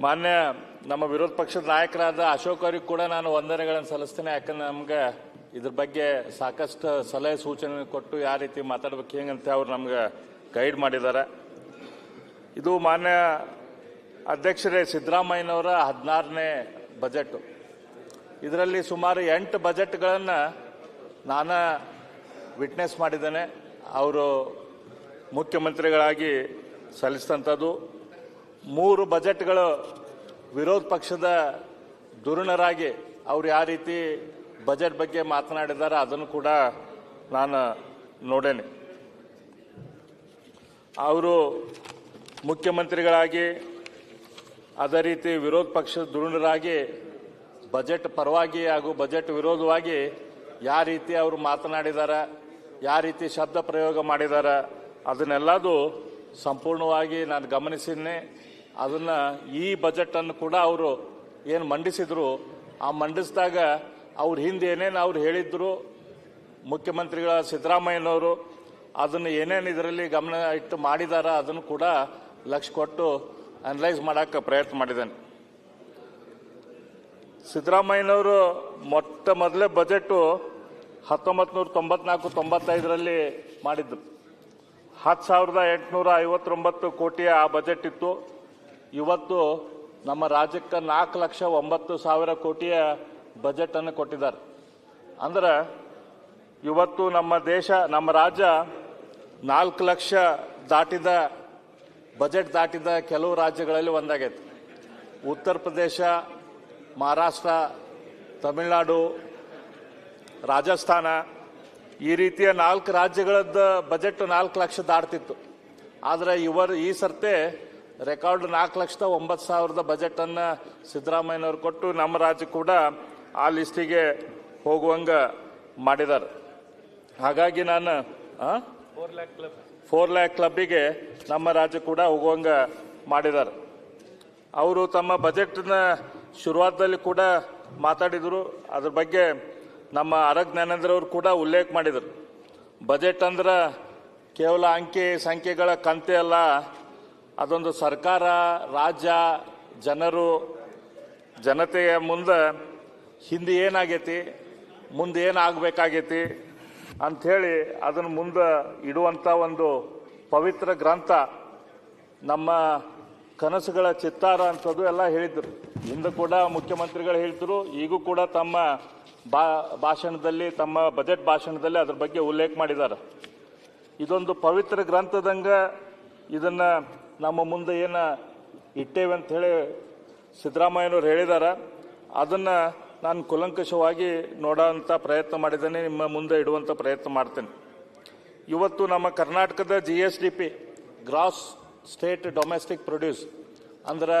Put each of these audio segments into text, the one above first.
ಮಾನ್ಯ ನಮ್ಮ ವಿರೋಧ ಪಕ್ಷದ ನಾಯಕರಾದ ಅಶೋಕ್ ಅವರಿಗೆ ಕೂಡ ನಾನು ವಂದನೆಗಳನ್ನು ಸಲ್ಲಿಸ್ತೇನೆ. ಯಾಕಂದ್ರೆ ನಮ್ಗೆ ಇದ್ರ ಬಗ್ಗೆ ಸಾಕಷ್ಟು ಸಲಹೆ ಸೂಚನೆ ಕೊಟ್ಟು ಯಾವ ರೀತಿ ಮಾತಾಡ್ಬೇಕು, ಹೆಂಗಂತ ಅವ್ರು ನಮ್ಗೆ ಗೈಡ್ ಮಾಡಿದ್ದಾರೆ. ಇದು ಮಾನ್ಯ ಅಧ್ಯಕ್ಷರೇ ಸಿದ್ದರಾಮಯ್ಯನವರ ಹದಿನಾರನೇ ಬಜೆಟ್. ಇದರಲ್ಲಿ ಸುಮಾರು ಎಂಟು ಬಜೆಟ್ಗಳನ್ನು ನಾನು ವಿಟ್ನೆಸ್ ಮಾಡಿದ್ದೇನೆ. ಅವರು ಮುಖ್ಯಮಂತ್ರಿಗಳಾಗಿ ಸಲ್ಲಿಸಿದಂಥದ್ದು. ಮೂರು ಬಜೆಟ್ಗಳು ವಿರೋಧ ಪಕ್ಷದ ದುರುಣರಾಗಿ ಅವ್ರು ಯಾವ ರೀತಿ ಬಜೆಟ್ ಬಗ್ಗೆ ಮಾತನಾಡಿದ್ದಾರೆ ಅದನ್ನು ಕೂಡ ನಾನು ನೋಡೇನೆ. ಅವರು ಮುಖ್ಯಮಂತ್ರಿಗಳಾಗಿ, ಅದೇ ರೀತಿ ವಿರೋಧ ಪಕ್ಷದ ದುರುಣರಾಗಿ ಬಜೆಟ್ ಪರವಾಗಿ ಹಾಗೂ ಬಜೆಟ್ ವಿರೋಧವಾಗಿ ಯಾವ ರೀತಿ ಅವರು ಮಾತನಾಡಿದಾರ, ಯಾವ ರೀತಿ ಶಬ್ದ ಪ್ರಯೋಗ ಮಾಡಿದಾರ, ಅದನ್ನೆಲ್ಲದು ಸಂಪೂರ್ಣವಾಗಿ ನಾನು ಗಮನಿಸಿದ್ದೀನಿ ಅದನ್ನು ಈ ಬಜೆಟ್ ಅನ್ನು ಕೂಡ ಅವರು ಏನು ಮಂಡಿಸಿದ್ರು, ಆ ಮಂಡಿಸಿದಾಗ ಅವ್ರ ಹಿಂದೆ ಏನೇನು ಅವ್ರು ಹೇಳಿದ್ರು, ಮುಖ್ಯಮಂತ್ರಿಗಳ ಸಿದ್ದರಾಮಯ್ಯನವರು ಅದನ್ನು ಏನೇನು ಇದರಲ್ಲಿ ಗಮನ ಇಟ್ಟು ಮಾಡಿದಾರ ಅದನ್ನು ಕೂಡ ಲಕ್ಷ ಕೊಟ್ಟು ಅನಲೈಸ್ ಮಾಡೋಕ್ಕೆ ಪ್ರಯತ್ನ ಮಾಡಿದ್ದೇನೆ ಸಿದ್ದರಾಮಯ್ಯನವರು ಮೊಟ್ಟ ಮೊದಲೇ ಬಜೆಟು ಹತ್ತೊಂಬತ್ತು ನೂರ ತೊಂಬತ್ನಾಲ್ಕು ತೊಂಬತ್ತೈದರಲ್ಲಿ ಮಾಡಿದ್ರು ಹತ್ತು ಸಾವಿರದ ಎಂಟುನೂರ ಐವತ್ತೊಂಬತ್ತು ಕೋಟಿಯ ಆ ಬಜೆಟ್ ಇತ್ತು. ಇವತ್ತು ನಮ್ಮ ರಾಜ್ಯಕ್ಕೆ ನಾಲ್ಕು ಲಕ್ಷ ಒಂಬತ್ತು ಸಾವಿರ ಕೋಟಿಯ ಬಜೆಟನ್ನು ಕೊಟ್ಟಿದ್ದಾರೆ. ಅಂದ್ರೆ ಇವತ್ತು ನಮ್ಮ ದೇಶ, ನಮ್ಮ ರಾಜ್ಯ ನಾಲ್ಕು ಲಕ್ಷ ದಾಟಿದ ಬಜೆಟ್ ದಾಟಿದ ಕೆಲವು ರಾಜ್ಯಗಳಲ್ಲಿ ಒಂದಾಗೈತೆ. ಉತ್ತರ ಪ್ರದೇಶ, ಮಹಾರಾಷ್ಟ್ರ, ತಮಿಳುನಾಡು, ರಾಜಸ್ಥಾನ ಈ ರೀತಿಯ ನಾಲ್ಕು ರಾಜ್ಯಗಳದ್ದು ಬಜೆಟ್ ನಾಲ್ಕು ಲಕ್ಷ ದಾಟ್ತಿತ್ತು. ಆದರೆ ಇವರು ಈ ಸರ್ತೆ ರೆಕಾರ್ಡ್ ನಾಲ್ಕು ಲಕ್ಷದ ಒಂಬತ್ತು ಸಾವಿರದ ಬಜೆಟನ್ನು ಸಿದ್ದರಾಮಯ್ಯನವರು ಕೊಟ್ಟು ನಮ್ಮ ರಾಜ್ಯ ಕೂಡ ಆ ಲಿಸ್ಟಿಗೆ ಹೋಗುವಂಗ ಮಾಡಿದ್ದಾರೆ ಹಾಗಾಗಿ ನಾನು ಫೋರ್ ಲ್ಯಾಕ್ ಕ್ಲಬ್ಬಿಗೆ ನಮ್ಮ ರಾಜ್ಯ ಕೂಡ ಹೋಗುವಂಗೆ ಮಾಡಿದ್ದಾರೆ ಅವರು ತಮ್ಮ ಬಜೆಟ್ನ ಶುರುವಾತದಲ್ಲಿ ಕೂಡ ಮಾತಾಡಿದರು. ಅದ್ರ ಬಗ್ಗೆ ನಮ್ಮ ಆರೋಗ್ಯ ಜ್ಞಾನೇಂದ್ರ ಅವರು ಕೂಡ ಉಲ್ಲೇಖ ಮಾಡಿದರು. ಬಜೆಟ್ ಅಂದ್ರೆ ಕೇವಲ ಅಂಕಿ ಸಂಖ್ಯೆಗಳ ಕಂತೆ ಅಲ್ಲ ಅದೊಂದು ಸರ್ಕಾರ, ರಾಜ್ಯ, ಜನರು, ಜನತೆಯ ಮುಂದೆ ಹಿಂದೆ ಏನಾಗೈತಿ, ಮುಂದೆ ಏನಾಗಬೇಕಾಗೈತಿ ಅಂಥೇಳಿ ಅದನ್ನು ಮುಂದೆ ಇಡುವಂಥ ಒಂದು ಪವಿತ್ರ ಗ್ರಂಥ ನಮ್ಮ ಕನಸುಗಳ ಚಿತ್ತಾರ ಅಂಥದ್ದು ಎಲ್ಲ ಹೇಳಿದ್ರು. ಹಿಂದೆ ಕೂಡ ಮುಖ್ಯಮಂತ್ರಿಗಳು ಹೇಳ್ತಿರು ಈಗೂ ಕೂಡ ತಮ್ಮ ಬಾ, ಭಾಷಣದಲ್ಲಿ, ತಮ್ಮ ಬಜೆಟ್ ಭಾಷಣದಲ್ಲಿ ಅದ್ರ ಬಗ್ಗೆ ಉಲ್ಲೇಖ ಮಾಡಿದ್ದಾರೆ. ಇದೊಂದು ಪವಿತ್ರ ಗ್ರಂಥದಂಗ ಇದನ್ನ ನಮ್ಮ ಮುಂದೆ ಏನು ಇಟ್ಟೇವೆ ಅಂತ ಹೇಳಿ ಸಿದ್ದರಾಮಯ್ಯನವ್ರು ಹೇಳಿದಾರ. ಅದನ್ನ ನಾನು ಕುಲಂಕಷವಾಗಿ ನೋಡೋಂಥ ಪ್ರಯತ್ನ ಮಾಡಿದ್ದೇನೆ, ನಿಮ್ಮ ಮುಂದೆ ಇಡುವಂಥ ಪ್ರಯತ್ನ ಮಾಡ್ತೇನೆ. ಇವತ್ತು ನಮ್ಮ ಕರ್ನಾಟಕದ G S D P gross state domestic produce ಅಂದ್ರೆ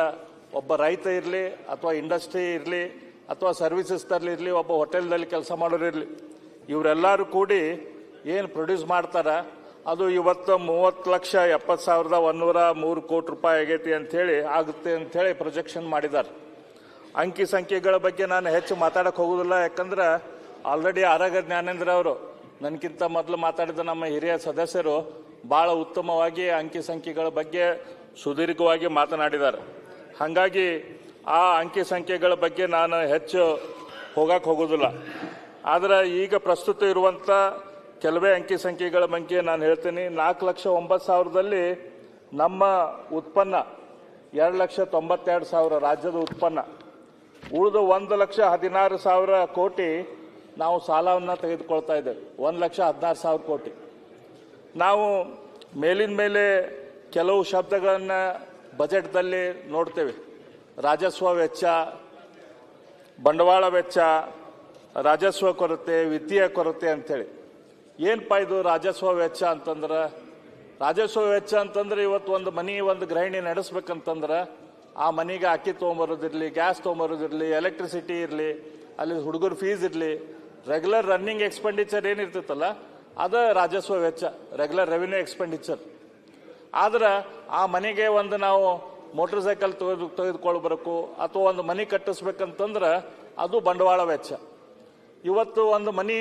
ಒಬ್ಬ ರೈತ ಇರಲಿ ಅಥವಾ ಇಂಡಸ್ಟ್ರಿ ಇರಲಿ ಅಥವಾ ಸರ್ವಿಸಸ್ ಇರಲಿ, ಒಬ್ಬ ಹೋಟೆಲ್ದಲ್ಲಿ ಕೆಲಸ ಮಾಡೋರು ಇರಲಿ, ಇವರೆಲ್ಲರೂ ಕೂಡಿ ಏನು ಪ್ರೊಡ್ಯೂಸ್ ಮಾಡ್ತಾರ ಅದು ಇವತ್ತು ಮೂವತ್ತು ಲಕ್ಷ ಎಪ್ಪತ್ತು ಸಾವಿರದ ಒಂದೂರ ಮೂರು ಕೋಟಿ ರೂಪಾಯಿ ಆಗೈತಿ ಅಂಥೇಳಿ, ಆಗುತ್ತೆ ಅಂಥೇಳಿ ಪ್ರೊಜೆಕ್ಷನ್ ಮಾಡಿದ್ದಾರೆ. ಅಂಕಿ ಸಂಖ್ಯೆಗಳ ಬಗ್ಗೆ ನಾನು ಹೆಚ್ಚು ಮಾತಾಡಕ್ಕೆ ಹೋಗೋದಿಲ್ಲ, ಯಾಕಂದ್ರೆ ಆಲ್ರೆಡಿ ಆರೋಗ್ಯ ಜ್ಞಾನೇಂದ್ರ ಅವರು ನನಗಿಂತ ಮೊದಲು ಮಾತಾಡಿದ ನಮ್ಮ ಹಿರಿಯ ಸದಸ್ಯರು ಭಾಳ ಉತ್ತಮವಾಗಿ ಅಂಕಿ ಸಂಖ್ಯೆಗಳ ಬಗ್ಗೆ ಸುದೀರ್ಘವಾಗಿ ಮಾತನಾಡಿದ್ದಾರೆ. ಹಾಗಾಗಿ ಆ ಅಂಕಿ ಸಂಖ್ಯೆಗಳ ಬಗ್ಗೆ ನಾನು ಹೆಚ್ಚು ಹೋಗಕ್ಕೆ ಹೋಗೋದಿಲ್ಲ. ಆದರೆ ಈಗ ಪ್ರಸ್ತುತ ಇರುವಂಥ ಕೆಲವೇ ಅಂಕಿ ಸಂಖ್ಯೆಗಳ ಬಗ್ಗೆ ನಾನು ಹೇಳ್ತೀನಿ. ನಾಲ್ಕು ಲಕ್ಷ ಒಂಬತ್ತು ಸಾವಿರದಲ್ಲಿ ನಮ್ಮ ಉತ್ಪನ್ನ ಎರಡು ಲಕ್ಷ ತೊಂಬತ್ತೆರಡು ಸಾವಿರ ರಾಜ್ಯದ ಉತ್ಪನ್ನ. ಉಳಿದು ಒಂದು ಲಕ್ಷ ಹದಿನಾರು ಸಾವಿರ ಕೋಟಿ ನಾವು ಸಾಲವನ್ನು ತೆಗೆದುಕೊಳ್ತಾ ಇದ್ದೇವೆ. ಒಂದು ಲಕ್ಷ ಹದಿನಾರು ಸಾವಿರ ಕೋಟಿ. ನಾವು ಮೇಲಿನ ಮೇಲೆ ಕೆಲವು ಶಬ್ದಗಳನ್ನು ಬಜೆಟ್ದಲ್ಲಿ ನೋಡ್ತೇವೆ. ರಾಜಸ್ವ ವೆಚ್ಚ, ಬಂಡವಾಳ ವೆಚ್ಚ, ರಾಜಸ್ವ ಕೊರತೆ, ವಿತ್ತೀಯ ಕೊರತೆ ಅಂಥೇಳಿ. ಏನಪ್ಪ ಇದು ರಾಜಸ್ವ ವೆಚ್ಚ ಅಂತಂದ್ರೆ? ರಾಜಸ್ವ ವೆಚ್ಚ ಅಂತಂದ್ರೆ ಇವತ್ತು ಒಂದು ಮನಿ, ಒಂದು ಗೃಹಿಣಿ ನಡೆಸ್ಬೇಕಂತಂದ್ರೆ ಆ ಮನೆಗೆ ಅಕ್ಕಿ ತೊಗೊಂಬರೋದಿರಲಿ, ಗ್ಯಾಸ್ ತೊಗೊಂಬರೋದಿರಲಿ, ಎಲೆಕ್ಟ್ರಿಸಿಟಿ ಇರಲಿ, ಅಲ್ಲಿ ಹುಡುಗರ ಫೀಸ್ ಇರಲಿ ರೆಗ್ಯುಲರ್ ರನ್ನಿಂಗ್ ಎಕ್ಸ್ಪೆಂಡಿಚರ್ ಏನಿರ್ತೈತಲ್ಲ, ಅದು ರಾಜಸ್ವ ವೆಚ್ಚ ರೆಗ್ಯುಲರ್ ರೆವಿನ್ಯೂ ಎಕ್ಸ್ಪೆಂಡಿಚರ್ ಆದ್ರೆ ಆ ಮನೆಗೆ ಒಂದು ನಾವು ಮೋಟರ್ ಸೈಕಲ್ ತೆಗೆದು ತೆಗೆದುಕೊಳ್ಬೇಕು ಅಥವಾ ಒಂದು ಮನೆ ಕಟ್ಟಿಸ್ಬೇಕಂತಂದ್ರೆ ಅದು ಬಂಡವಾಳ ವೆಚ್ಚ. ಇವತ್ತು ಒಂದು ಮನಿ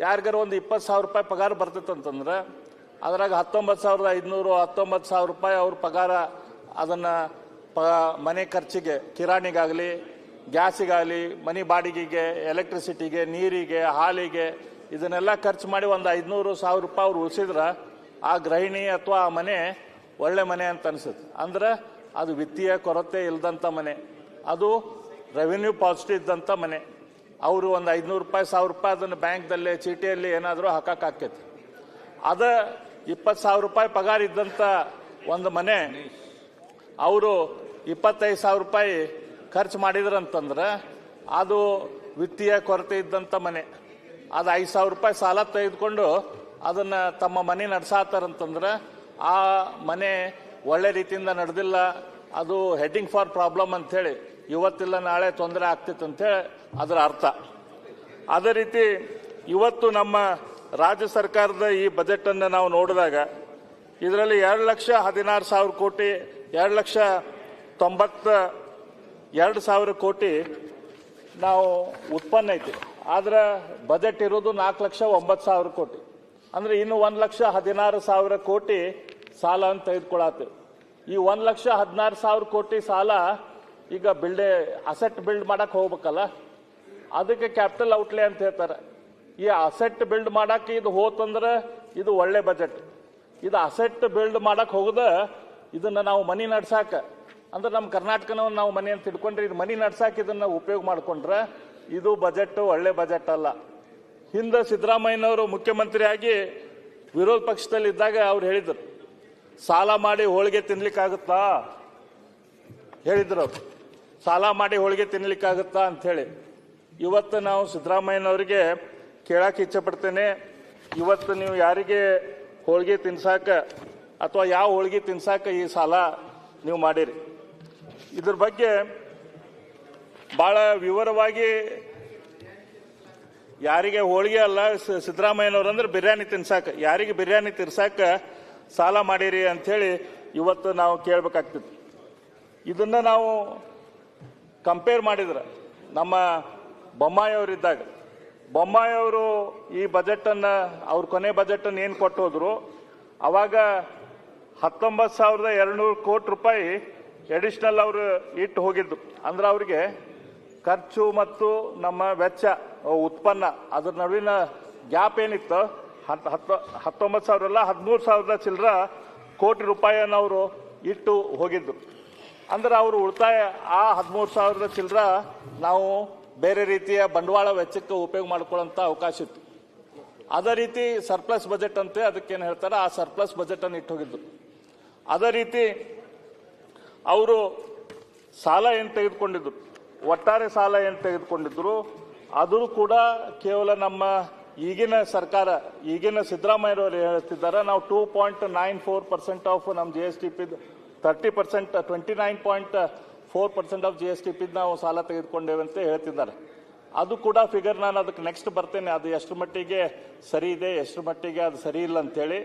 ಯಾರಿಗಾರ ಒಂದು ಇಪ್ಪತ್ತು ಸಾವಿರ ರೂಪಾಯಿ ಪಗಾರ ಬರ್ತೈತಂತಂದ್ರೆ, ಅದ್ರಾಗ ಹತ್ತೊಂಬತ್ತು ಸಾವಿರದ ಐದುನೂರು, ಹತ್ತೊಂಬತ್ತು ಸಾವಿರ ರೂಪಾಯಿ ಅವ್ರ ಪಗಾರ ಅದನ್ನು ಪ, ಮನೆ ಖರ್ಚಿಗೆ, ಕಿರಾಣಿಗಾಗಲಿ, ಗ್ಯಾಸಿಗಾಗಲಿ, ಮನೆ ಬಾಡಿಗೆಗೆ, ಎಲೆಕ್ಟ್ರಿಸಿಟಿಗೆ, ನೀರಿಗೆ, ಹಾಲಿಗೆ, ಇದನ್ನೆಲ್ಲ ಖರ್ಚು ಮಾಡಿ ಒಂದು ಐದುನೂರು ಸಾವಿರ ರೂಪಾಯಿ ಅವ್ರು ಉಳಿಸಿದ್ರೆ, ಆ ಗೃಹಿಣಿ ಅಥವಾ ಆ ಮನೆ ಒಳ್ಳೆ ಮನೆ ಅಂತ ಅನಿಸುತ್ತೆ. ಅಂದ್ರೆ ಅದು ವಿತ್ತೀಯ ಕೊರತೆ ಇಲ್ಲದಂಥ ಮನೆ. ಅದು ರೆವಿನ್ಯೂ ಪಾಸಿಟಿವ್ ಇದ್ದಂಥ ಮನೆ. ಅವರು ಒಂದು ಐದುನೂರು ರೂಪಾಯಿ, ಸಾವಿರ ರೂಪಾಯಿ ಅದನ್ನು ಬ್ಯಾಂಕ್ದಲ್ಲಿ, ಚೀಟಿಯಲ್ಲಿ ಏನಾದರೂ ಹಾಕಕ್ಕಾಕೈತಿ ಅದ ಇಪ್ಪತ್ತು ಸಾವಿರ ರೂಪಾಯಿ ಪಗಾರ ಇದ್ದಂಥ ಒಂದು ಮನೆ ಅವರು ಇಪ್ಪತ್ತೈದು ಸಾವಿರ ರೂಪಾಯಿ ಖರ್ಚು ಮಾಡಿದ್ರಂತಂದ್ರೆ ಅದು ವಿತ್ತೀಯ ಕೊರತೆ ಇದ್ದಂಥ ಮನೆ. ಅದು ಐದು ಸಾವಿರ ರೂಪಾಯಿ ಸಾಲ ತೆಗೆದುಕೊಂಡು ಅದನ್ನು ತಮ್ಮ ಮನೆ ನಡೆಸಾತಾರಂತಂದ್ರೆ ಆ ಮನೆ ಒಳ್ಳೆ ರೀತಿಯಿಂದ ನಡೆದಿಲ್ಲ. ಅದು ಹೆಡ್ಡಿಂಗ್ ಫಾರ್ ಪ್ರಾಬ್ಲಮ್ ಅಂಥೇಳಿ ಇವತ್ತಿಲ್ಲ, ನಾಳೆ ತೊಂದರೆ ಆಗ್ತಿತ್ತು ಅಂತೇಳಿ ಅದರ ಅರ್ಥ. ಅದೇ ರೀತಿ ಇವತ್ತು ನಮ್ಮ ರಾಜ್ಯ ಸರ್ಕಾರದ ಈ ಬಜೆಟ್ ಅನ್ನು ನಾವು ನೋಡಿದಾಗ ಇದರಲ್ಲಿ ಎರಡು ಲಕ್ಷ ಹದಿನಾರು ಸಾವಿರ ಕೋಟಿ, ಎರಡು ಲಕ್ಷ ತೊಂಬತ್ತ ಎರಡು ಸಾವಿರ ಕೋಟಿ ನಾವು ಉತ್ಪನ್ನ ಐತಿ. ಆದ್ರೆ ಬಜೆಟ್ ಇರೋದು ನಾಲ್ಕು ಲಕ್ಷ ಒಂಬತ್ತು ಸಾವಿರ ಕೋಟಿ. ಅಂದ್ರೆ ಇನ್ನು ಒಂದು ಲಕ್ಷ ಹದಿನಾರು ಸಾವಿರ ಕೋಟಿ ಸಾಲ ಅಂತ ತೆಗೆದುಕೊಳತ್ತೀವಿ ಈ ಒಂದು ಲಕ್ಷ ಹದಿನಾರು ಸಾವಿರ ಕೋಟಿ ಸಾಲ ಈಗ ಬಿಲ್ಡೆ ಅಸೆಟ್ ಬಿಲ್ಡ್ ಮಾಡಕ್ ಹೋಗ್ಬೇಕಲ್ಲ? ಅದಕ್ಕೆ ಕ್ಯಾಪಿಟಲ್ ಔಟ್ಲೆ ಅಂತ ಹೇಳ್ತಾರೆ. ಈ ಅಸೆಟ್ ಬಿಲ್ಡ್ ಮಾಡಕ್ಕೆ ಇದು ಹೋತಂದ್ರೆ ಇದು ಒಳ್ಳೆ ಬಜೆಟ್ ಇದು ಅಸೆಟ್ ಬಿಲ್ಡ್ ಮಾಡಕ್ ಹೋಗದ, ಇದನ್ನ ನಾವು ಮನಿ ನಡ್ಸಾಕ. ಅಂದ್ರೆ ನಮ್ಮ ಕರ್ನಾಟಕನ ನಾವು ಮನೆ ಅಂತ ತಿಳ್ಕೊಂಡ್ರೆ ಇದು ಮನಿ ನಡ್ಸಾಕ ಇದನ್ನ ಉಪಯೋಗ ಮಾಡ್ಕೊಂಡ್ರೆ ಇದು ಬಜೆಟ್ ಒಳ್ಳೆ ಬಜೆಟ್ ಅಲ್ಲ. ಹಿಂದೆ ಸಿದ್ದರಾಮಯ್ಯನವರು ಮುಖ್ಯಮಂತ್ರಿಯಾಗಿ ವಿರೋಧ ಪಕ್ಷದಲ್ಲಿ ಇದ್ದಾಗ ಅವ್ರು ಹೇಳಿದ್ರು, ಸಾಲ ಮಾಡಿ ಹೋಳಿಗೆ ತಿನ್ಲಿಕ್ಕಾಗುತ್ತಾ? ಹೇಳಿದ್ರು ಅವ್ರು. ಸಾಲ ಮಾಡಿ ಹೋಳಿಗೆ ತಿನ್ನಲಿಕ್ಕಾಗುತ್ತಾ ಅಂಥೇಳಿ ಇವತ್ತು ನಾವು ಸಿದ್ದರಾಮಯ್ಯನವರಿಗೆ ಕೇಳಕ್ಕೆ ಇಚ್ಛೆ ಪಡ್ತೇನೆ ಇವತ್ತು ನೀವು ಯಾರಿಗೆ ಹೋಳಿಗೆ ತಿನ್ಸಾಕ ಅಥವಾ ಯಾವ ಹೋಳಿಗೆ ತಿನ್ಸಾಕ ಈ ಸಾಲ ನೀವು ಮಾಡಿರಿ. ಇದ್ರ ಬಗ್ಗೆ ಬಹಳ ವಿವರವಾಗಿ ಯಾರಿಗೆ ಹೋಳಿಗೆ ಅಲ್ಲ ಸಿದ್ದರಾಮಯ್ಯನವ್ರು ಅಂದ್ರೆ ಬಿರಿಯಾನಿ ತಿನ್ಸಾಕ. ಯಾರಿಗೆ ಬಿರಿಯಾನಿ ತಿನ್ಸಾಕ ಸಾಲ ಮಾಡಿರಿ ಅಂಥೇಳಿ ಇವತ್ತು ನಾವು ಕೇಳಬೇಕಾಗ್ತಿತ್ತು ಇದನ್ನ ನಾವು ಕಂಪೇರ್ ಮಾಡಿದ್ರೆ ನಮ್ಮ ಬೊಮ್ಮಾಯಿಯವರಿದ್ದಾಗ ಬೊಮ್ಮಾಯಿಯವರು ಈ ಬಜೆಟನ್ನು ಅವ್ರ ಕೊನೆ ಬಜೆಟನ್ನು ಏನು ಕೊಟ್ಟು ಹೋದ್ರು ಅವಾಗ ಹತ್ತೊಂಬತ್ತು ಸಾವಿರದ ಎರಡುನೂರು ಕೋಟಿ ರೂಪಾಯಿ ಎಡಿಷ್ನಲ್ ಅವರು ಇಟ್ಟು ಹೋಗಿದ್ದು ಅಂದ್ರೆ ಅವರಿಗೆ ಖರ್ಚು ಮತ್ತು ನಮ್ಮ ವೆಚ್ಚ, ಉತ್ಪನ್ನ, ಅದ್ರ ನಡುವಿನ ಗ್ಯಾಪ್ ಏನಿತ್ತು ಹತ್ತು ಹತ್ತು, ಹತ್ತೊಂಬತ್ತು ಸಾವಿರ ಅಲ್ಲ, ಹದಿಮೂರು ಸಾವಿರದ ಚಿಲ್ಲರ ಕೋಟಿ ರೂಪಾಯಿಯನ್ನು ಅವರು ಇಟ್ಟು ಹೋಗಿದ್ದು ಅಂದ್ರೆ ಅವರು ಉಳಿತಾಯ ಆ ಹದಿಮೂರು ಸಾವಿರದ ಚಿಲ್ಲರ ನಾವು ಬೇರೆ ರೀತಿಯ ಬಂಡವಾಳ ವೆಚ್ಚಕ್ಕೆ ಉಪಯೋಗ ಮಾಡ್ಕೊಳ್ಳೋಂಥ ಅವಕಾಶ ಇತ್ತು. ಅದೇ ರೀತಿ ಸರ್ಪ್ಲಸ್ ಬಜೆಟ್ ಅಂತೆ ಅದಕ್ಕೇನು ಹೇಳ್ತಾರೆ, ಆ ಸರ್ಪ್ಲಸ್ ಬಜೆಟ್ ಅನ್ನು ಇಟ್ಟು ಹೋಗಿದ್ದು. ಅದೇ ರೀತಿ ಅವರು ಸಾಲ ಏನು ತೆಗೆದುಕೊಂಡಿದ್ರು, ಒಟ್ಟಾರೆ ಸಾಲ ಏನು ತೆಗೆದುಕೊಂಡಿದ್ರು ಅದು ಕೂಡ ಕೇವಲ ನಮ್ಮ ಈಗಿನ ಸರ್ಕಾರ, ಈಗಿನ ಸಿದ್ದರಾಮಯ್ಯರವರು ಹೇಳ್ತಿದ್ದಾರೆ, ನಾವು two point nine four percent of ನಮ್ಮ G S T P thirty percent twenty nine point four percent of G S T P ನಾವು ಸಾಲ ತೆಗೆದುಕೊಂಡೇವೆ ಅಂತ ಹೇಳ್ತಿದ್ದಾರೆ. ಅದು ಕೂಡ ಫಿಗರ್ ನಾನು ಅದಕ್ಕೆ ನೆಕ್ಸ್ಟ್ ಬರ್ತೇನೆ. ಅದು ಎಷ್ಟು ಮಟ್ಟಿಗೆ ಸರಿ ಇದೆ ಎಷ್ಟು ಮಟ್ಟಿಗೆ ಅದು ಸರಿ ಇಲ್ಲ ಅಂತೇಳಿ.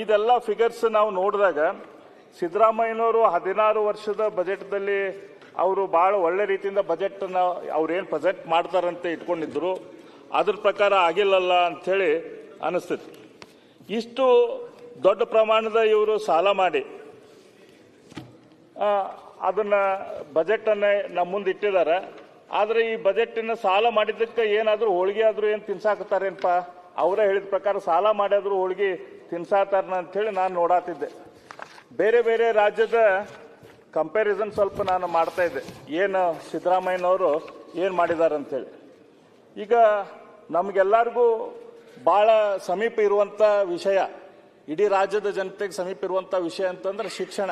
ಇದೆಲ್ಲ ಫಿಗರ್ಸ್ ನಾವು ನೋಡಿದಾಗ ಸಿದ್ದರಾಮಯ್ಯನವರು ಹದಿನಾರು ವರ್ಷದ ಬಜೆಟ್ದಲ್ಲಿ ಅವರು ಭಾಳ ಒಳ್ಳೆ ರೀತಿಯಿಂದ ಬಜೆಟ್ ಅವ್ರೇನು ಬಜೆಟ್ ಮಾಡ್ತಾರಂತ ಇಟ್ಕೊಂಡಿದ್ರು. ಅದ್ರ ಪ್ರಕಾರ ಆಗಿಲ್ಲಲ್ಲ ಅಂಥೇಳಿ ಅನಿಸ್ತೈತಿ ಇಷ್ಟು ದೊಡ್ಡ ಪ್ರಮಾಣದ ಇವರು ಸಾಲ ಮಾಡಿ ಅದನ್ನ ಬಜೆಟ್ ಅನ್ನ ನಮ್ಮ ಮುಂದೆ ಇಟ್ಟಿದ್ದಾರೆ ಆದ್ರೆ ಈ ಬಜೆಟಿನ ಸಾಲ ಮಾಡಿದ್ದಕ್ಕೆ ಏನಾದರೂ ಹೋಳಿಗೆ ಆದ್ರೂ ಏನ್ ತಿನ್ಸಾಕತ್ತಾರೇನಪ್ಪ ಅವರೇ ಹೇಳಿದ ಪ್ರಕಾರ ಸಾಲ ಮಾಡಿದ್ರು ಹೋಳಿಗೆ ತಿನ್ಸಾತಾರನ ಅಂತೇಳಿ ನಾನು ನೋಡಾತಿದ್ದೆ. ಬೇರೆ ಬೇರೆ ರಾಜ್ಯದ ಕಂಪ್ಯಾರಿಸನ್ ಸ್ವಲ್ಪ ನಾನು ಮಾಡ್ತಾ ಇದ್ದೆ. ಏನು ಸಿದ್ದರಾಮಯ್ಯನವರು ಏನು ಮಾಡಿದ್ದಾರೆ ಅಂತೇಳಿ ಈಗ ನಮಗೆಲ್ಲರಿಗೂ ಭಾಳ ಸಮೀಪ ಇರುವಂಥ ವಿಷಯ, ಇಡೀ ರಾಜ್ಯದ ಜನತೆಗೆ ಸಮೀಪ ಇರುವಂಥ ವಿಷಯ ಅಂತಂದ್ರೆ ಶಿಕ್ಷಣ.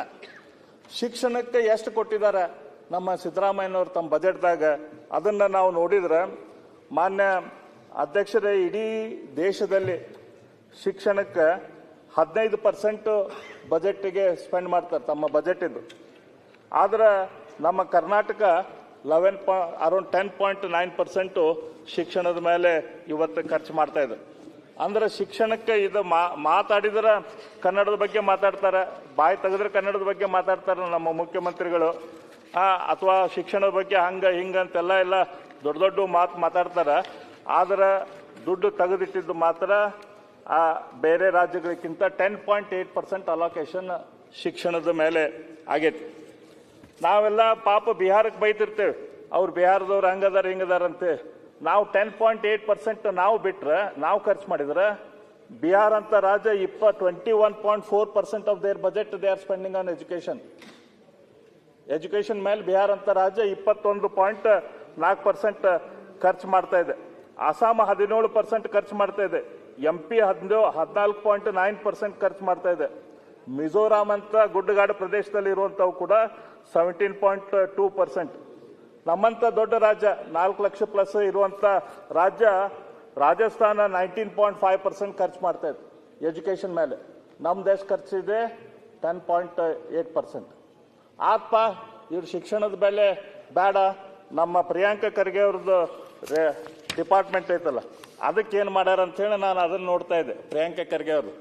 ಶಿಕ್ಷಣಕ್ಕೆ ಎಷ್ಟು ಕೊಟ್ಟಿದ್ದಾರೆ? ನಮ್ಮ ಸಿದ್ದರಾಮಯ್ಯನವರು ತಮ್ಮ ಬಜೆಟ್ದಾಗ ಅದನ್ನು ನಾವು ನೋಡಿದ್ರೆ ಮಾನ್ಯ ಅಧ್ಯಕ್ಷರೇ, ಇಡೀ ದೇಶದಲ್ಲಿ ಶಿಕ್ಷಣಕ್ಕೆ ಹದಿನೈದು ಪರ್ಸೆಂಟ್ ಬಜೆಟ್ಗೆ ಸ್ಪೆಂಡ್ ಮಾಡ್ತಾರೆ ತಮ್ಮ ಬಜೆಟಿಂದು. ಆದರೆ ನಮ್ಮ ಕರ್ನಾಟಕ ಲೆವೆನ್ ಪಾ, around ten point nine percent ಶಿಕ್ಷಣದ ಮೇಲೆ ಇವತ್ತು ಖರ್ಚು ಮಾಡ್ತಾ ಇದೆ. ಅಂದ್ರೆ ಶಿಕ್ಷಣಕ್ಕೆ ಇದು ಮಾತಾಡಿದ್ರೆ ಕನ್ನಡದ ಬಗ್ಗೆ ಮಾತಾಡ್ತಾರೆ, ಬಾಯಿ ತೆಗೆದ್ರೆ ಕನ್ನಡದ ಬಗ್ಗೆ ಮಾತಾಡ್ತಾರೆ ನಮ್ಮ ಮುಖ್ಯಮಂತ್ರಿಗಳು. ಅಥವಾ ಶಿಕ್ಷಣದ ಬಗ್ಗೆ ಹಂಗ, ಹಿಂಗ ಅಂತೆಲ್ಲ ಎಲ್ಲ ದೊಡ್ಡ ದೊಡ್ಡ ಮಾತು ಮಾತಾಡ್ತಾರೆ. ಆದ್ರೆ ದುಡ್ಡು ತೆಗೆದಿಟ್ಟಿದ್ದು ಮಾತ್ರ, ಆ, ಬೇರೆ ರಾಜ್ಯಗಳಿಗಿಂತ ten point eight percent allocation ಶಿಕ್ಷಣದ ಮೇಲೆ ಆಗೈತಿ. ನಾವೆಲ್ಲ ಪಾಪ ಬಿಹಾರಕ್ಕೆ ಬೈತಿರ್ತೇವೆ ಅವ್ರು ಬಿಹಾರದವ್ರು ಹಂಗದಾರ ಹಿಂಗದಾರ ಅಂತ. ನಾವು ಟೆನ್ ಪಾಯಿಂಟ್ ಏಟ್ ಪರ್ಸೆಂಟ್ ನಾವು ಬಿಟ್ರೆ, ನಾವು ಖರ್ಚು ಮಾಡಿದ್ರೆ, ಬಿಹಾರ್ ಅಂತ ರಾಜ್ಯ ಇಪ್ಪ twenty one point four percent of their budget they are spending on education education ಮೇಲೆ ಬಿಹಾರ್ ಅಂತ ರಾಜ್ಯ ಇಪ್ಪತ್ತೊಂದು ಪಾಯಿಂಟ್ ನಾಲ್ಕು ಪರ್ಸೆಂಟ್ ಖರ್ಚು ಮಾಡ್ತಾ ಇದೆ. ಅಸ್ಸಾಂ ಹದಿನೇಳು ಪರ್ಸೆಂಟ್ ಖರ್ಚು ಮಾಡ್ತಾ ಇದೆ. ಎಂ ಪಿ ಹದಿನೇಳು ಹದಿನಾಲ್ಕು ಪಾಯಿಂಟ್ ನೈನ್ ಪರ್ಸೆಂಟ್ ಖರ್ಚು ಮಾಡ್ತಾ ಇದೆ. ಮಿಜೋರಾಂ ಅಂತ ಗುಡ್ಡಗಾಡು ಪ್ರದೇಶದಲ್ಲಿ ಇರುವಂಥವು ಕೂಡ ಸೆವೆಂಟೀನ್ ಪಾಯಿಂಟ್ ಟೂ ಪರ್ಸೆಂಟ್ ನಮ್ಮಂತ ದೊಡ್ಡ ರಾಜ್ಯ, ನಾಲ್ಕು ಲಕ್ಷ ಪ್ಲಸ್ ಇರುವಂತ ರಾಜ್ಯ, Rajasthan nineteen point five percent ಖರ್ಚು ಮಾಡ್ತಾ ಇತ್ತು ಎಜುಕೇಷನ್ ಮೇಲೆ. ನಮ್ಮ ದೇಶ ಖರ್ಚಿದೆ ಟೆನ್ ಪಾಯಿಂಟ್ ಏಟ್ ಪರ್ಸೆಂಟ್ ಆತ್ಪ ಇವ್ರ ಶಿಕ್ಷಣದ ಬೆಲೆ ಬೇಡ. ನಮ್ಮ ಪ್ರಿಯಾಂಕ ಖರ್ಗೆ ಅವ್ರದ್ದು ಡಿಪಾರ್ಟ್ಮೆಂಟ್ ಐತಲ್ಲ ಅದಕ್ಕೆ ಏನು ಮಾಡ್ಯಾರ ಅಂತ ಹೇಳಿ ನಾನು ಅದನ್ನು ನೋಡ್ತಾ ಇದ್ದೆ, ಪ್ರಿಯಾಂಕ ಖರ್ಗೆ ಅವರು.